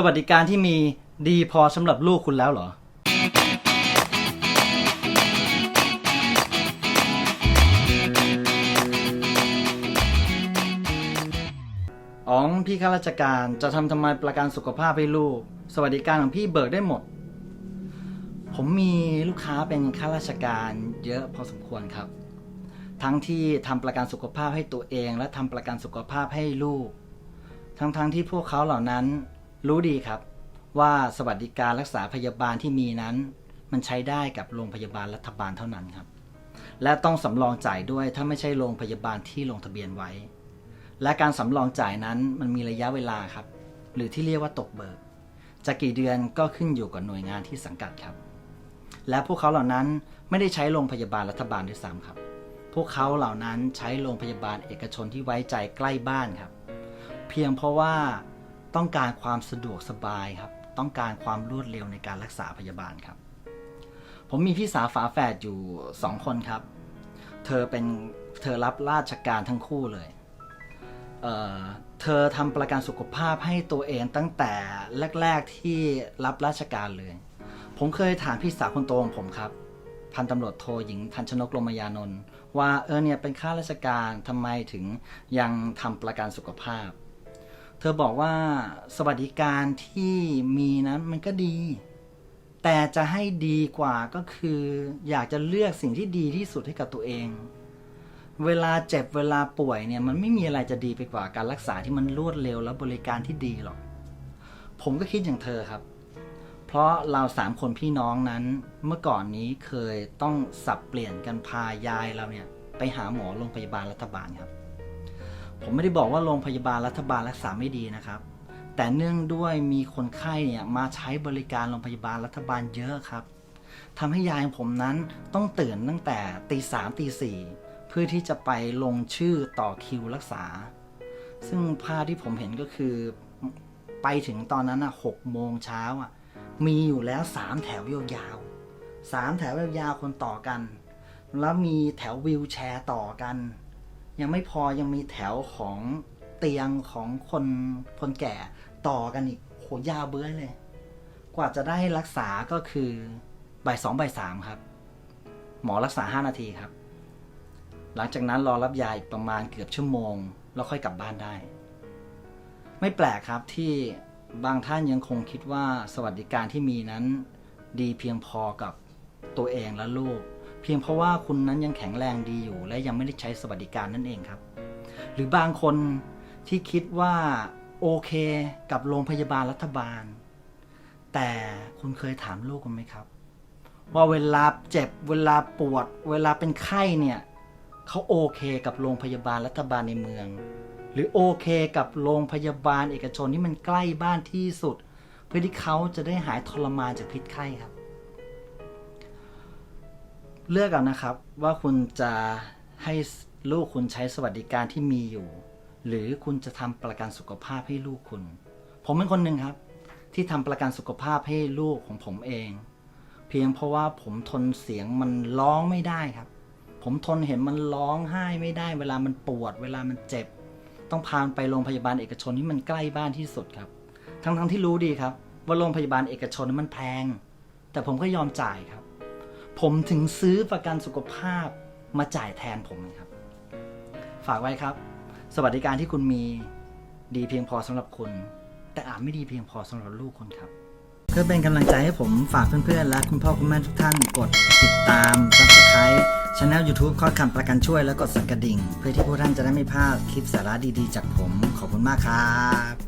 สวัสดิการที่มีดีพอสำหรับลูกคุณแล้วเหรอ อ๋องพี่ข้าราชการจะทำทำไมประกันสุขภาพให้ลูก สวัสดิการของพี่เบิกได้หมด ผมมีลูกค้าเป็นข้าราชการเยอะพอสมควรครับ ทั้งที่ทำประกันสุขภาพให้ตัวเอง และทำประกันสุขภาพให้ลูก ทั้งๆทที่พวกเขาเหล่านั้น รู้ดีครับ ว่าสวัสดิการรักษาพยาบาลที่มีนั้น มันใช้ได้กับโรงพยาบาลรัฐบาลเท่านั้นครับ และต้องสำรองจ่ายด้วยถ้าไม่ใช่โรงพยาบาลที่ลงทะเบียนไว้ และการสำรองจ่ายนั้นมันมีระยะเวลาครับ หรือที่เรียกว่าตกเบิกจะกี่เดือนก็ขึ้นอยู่กับหน่วยงานที่สังกัดครับ และพวกเขาเหล่านั้นไม่ได้ใช้โรงพยาบาลรัฐบาลด้วยซ้ำครับ พวกเขาเหล่านั้นใช้โรงพยาบาลเอกชนที่ไว้ใจใกล้บ้านครับ เพียงเพราะว่า ต้องการความสะดวกสบายครับ ต้องการความรวดเร็วในการรักษาพยาบาลครับ ผมมีพี่สาวฝาแฝดอยู่สองคนครับ เธอเป็นเธอรับราชการทั้งคู่เลยเเธอทำประกันสุขภาพให้ตัวเองตั้งแต่แรก ๆที่รับราชการเลย ผมเคยถามพี่สาวคนโตของผมครับ พันตำรวจโทหญิงทันชนกลมยานนท์ว่าเออเนี่ยเป็นข้าราชการทำไมถึงยังทำประกันสุขภาพ เธอบอกว่าสวัสดิการที่มีนั้นมันก็ดี แต่จะให้ดีกว่าก็คือ อยากจะเลือกสิ่งที่ดีที่สุดให้กับตัวเอง เวลาเจ็บเวลาป่วยเนี่ยมันไม่มีอะไรจะดีไปกว่าการรักษาที่มันรวดเร็วและบริการที่ดีหรอก ผมก็คิดอย่างเธอครับ เพราะเราสามคนพี่น้องนั้นเมื่อก่อนนี้เคยต้องสับเปลี่ยนกันพายายเราเนี่ยไปหาหมอโรงพยาบาลรัฐบาลครับ ผมไม่ได้บอกว่าโรงพยาบาลรัฐบาลรักษาไม่ดีนะครับ แต่เนื่องด้วยมีคนไข้เนี่ยมาใช้บริการโรงพยาบาลรัฐบาลเยอะครับทำให้ยายของผมนั้นต้องตื่นตั้งแต่ตีสามตีสี่เพื่อที่จะไปลงชื่อต่อคิวรักษา ซึ่งภาพที่ผมเห็นก็คือไปถึงตอนนั้นอะหกโมงเช้าอะมีอยู่แล้วสามแถวยาวๆสามแถวยาวๆคนต่อกัน แล้วมีแถววิวแชร์ต่อกัน ยังไม่พอยังมีแถวของเตียงของคนคนแก่ต่อกันอีกโหยาวเบื้อเลย กว่าจะได้รักษาก็คือบ่ายสองบ่ายสามครับ หมอรักษาห้านาทีครับ หลังจากนั้นรอรับยาอีกประมาณเกือบชั่วโมง แล้วค่อยกลับบ้านได้ ไม่แปลกครับที่บางท่านยังคงคิดว่าสวัสดิการที่มีนั้น ดีเพียงพอกับตัวเองและลูก เพียงเพราะว่าคุณนั้นยังแข็งแรงดีอยู่ และยังไม่ได้ใช้สวัสดิการนั่นเองครับ หรือบางคนที่คิดว่าโอเคกับโรงพยาบาลรัฐบาล แต่คุณเคยถามลูกคุณไหมครับ ว่าเวลาเจ็บเวลาปวด เวลาเป็นไข้เนี่ยเขาโอเคกับโรงพยาบาลรัฐบาลในเมือง หรือโอเคกับโรงพยาบาลเอกชนที่มันใกล้บ้านที่สุด เพื่อที่เขาจะได้หายทรมานจากพิษไข้ครับ เลือกเอานะครับว่าคุณจะให้ลูกคุณใช้สวัสดิการที่มีอยู่ หรือคุณจะทำประกันสุขภาพให้ลูกคุณ ผมเป็นคนหนึ่งครับ ที่ทำประกันสุขภาพให้ลูกของผมเอง เพียงเพราะว่าผมทนเสียงมันร้องไม่ได้ครับ ผมทนเห็นมันร้องไห้ไม่ได้ เวลามันปวด เวลามันเจ็บ ต้องพาไปโรงพยาบาลเอกชนที่มันใกล้บ้านที่สุดครับ ทั้งๆที่รู้ดีครับ ว่าโรงพยาบาลเอกชนมันแพง แต่ผมก็ยอมจ่ายครับ ผมถึงซื้อประกันสุขภาพมาจ่ายแทนผมครับ ฝากไว้ครับ สวัสดิการที่คุณมีดีเพียงพอสำหรับคุณ แต่อาจไม่ดีเพียงพอสำหรับลูกคุณครับ เพื่อเป็นกำลังใจให้ผมฝากเพื่อนๆ และคุณพ่อคุณแม่ทุกท่านกดติดตาม subscribe ช anel YouTube ข้อคำประกันช่วยและกดสั่นกระดิ่ง เพื่อที่พวกท่านจะได้ไม่พลาดคลิปสาระดีๆ จากผมขอบคุณมากครับ